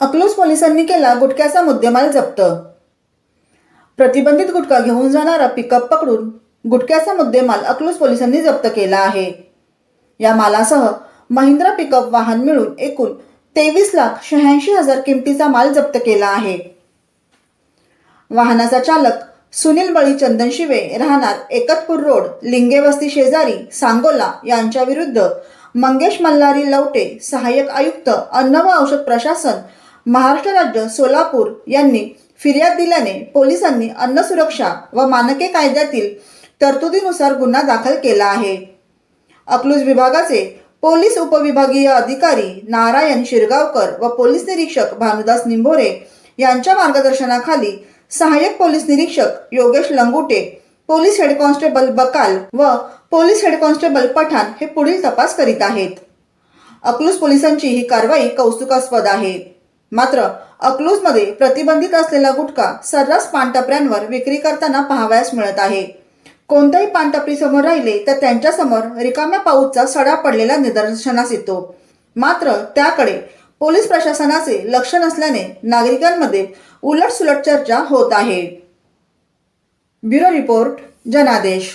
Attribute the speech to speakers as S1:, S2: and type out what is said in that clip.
S1: अकलूज पोलिसांनी केला गुटख्याचा मुद्देमाल जप्त. प्रतिबंधित गुटखा घेऊन जाणारा पिकअप पकडून गुटख्याचा मुद्देमाल अकलूज पोलिसांनी जप्त केला आहे. या मालासह महिंद्रा पिकअप वाहन मिळून एकूण तेवीस लाख शहाऐंशी हजार किमतीचा माल जप्त केला आहे. वाहनाचा चालक सुनील बळी चंदन शिवे राहणार एकतपूर रोड लिंगेवस्ती शेजारी सांगोला यांच्याविरुद्ध मंगेश मल्हारी लवटे सहाय्यक आयुक्त अन्न व औषध प्रशासन महाराष्ट्र राज्य सोलापूर यांनी फिर्याद दिल्याने पोलिसांनी अन्न सुरक्षा व मानके कायद्यातील तरतुदीनुसार गुन्हा दाखल केला आहे. अकलूज विभागाचे पोलीस उपविभागीय अधिकारी नारायण शिरगावकर व पोलीस निरीक्षक भानुदास निंभोरे यांच्या मार्गदर्शनाखाली सहाय्यक पोलीस निरीक्षक Yogesh Langute police head constable Bakal व पोलीस हेड कॉन्स्टेबल पठाण हे पुढील तपास करीत आहेत. अकलूज पोलिसांची ही कारवाई कौतुकास्पद आहे. मात्र अकलूजमध्ये प्रतिबंधित असलेला गुटखा सर्रास पानटपऱ्यांवर विक्री करताना पाहावयास मिळत आहे. कोणत्याही पानटपरी समोर राहिले तर त्यांच्यासमोर रिकाम्या पाऊसचा सडा पडलेला निदर्शनास येतो. मात्र त्याकडे पोलीस प्रशासनाचे लक्ष नसल्याने नागरिकांमध्ये उलटसुलट चर्चा होत आहे. ब्युरो रिपोर्ट जनादेश.